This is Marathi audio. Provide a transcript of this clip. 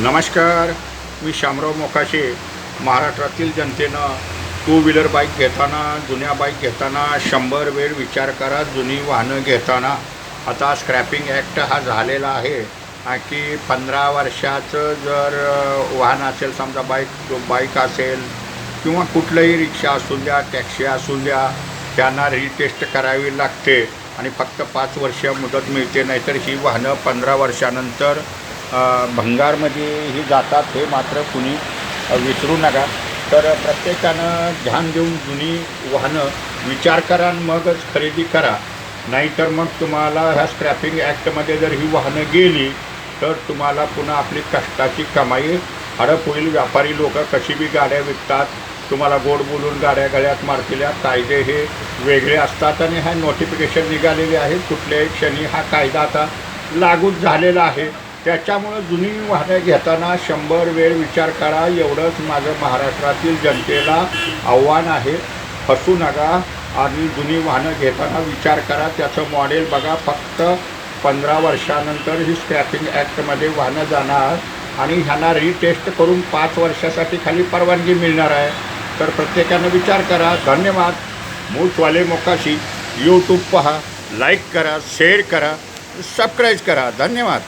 नमस्कार मी शामराव मोकाशे. महाराष्ट्रातील जनतेनं टू व्हीलर बाईक घेताना जुन्या बाईक घेताना शंभर वेळ विचार करा जुनी वाहनं घेताना. आता स्क्रॅपिंग ॲक्ट हा झालेला आहे. की पंधरा वर्षाचं जर वाहन असेल समजा बाईक बाईक असेल किंवा कुठलंही रिक्षा असू द्या टॅक्सी असू द्या त्यांना रिटेस्ट करावी लागते. आणि फक्त पाच वर्ष मुदत मिळते नाहीतर ही वाहनं पंधरा वर्षानंतर भंगारमध्ये ही जातात हे मात्र कुणी विसरू नका. तर प्रत्येकानं ध्यान देऊन जुनी वाहनं विचार करा आणि मगच खरेदी करा. नाहीतर मग तुम्हाला ह्या स्क्रॅपिंग ॲक्टमध्ये जर ही वाहनं गेली तर तुम्हाला पुन्हा आपली कष्टाची कमाई हडप होईल. व्यापारी लोक कशी बी गाड्या विकतात तुम्हाला गोड बोलून गाड्या गळ्यात मारलेल्या कायदे हे वेगळे असतात आणि ह्या नोटिफिकेशन निघालेले आहे कुठल्याही क्षणी हा कायदा आता लागूच झालेला आहे. त्याच्यामुळं जुनी वाहनं घेताना शंभर वेळ विचार करा. एवढंच माझं महाराष्ट्रातील जनतेला आव्हान आहे. फसू नका आणि जुनी वाहनं घेताना विचार करा. त्याचं मॉडेल बघा. फक्त पंधरा वर्षानंतर ही स्क्रॅपिंग ॲक्टमध्ये वाहनं जाणार आणि ह्यांना रिटेस्ट करून पाच वर्षासाठी खाली परवानगी मिळणार आहे. तर प्रत्येकानं विचार करा. धन्यवाद. मूठवाले मोकाशी. यूट्यूब पहा. लाईक करा. शेअर करा. सबस्क्राईब करा. धन्यवाद.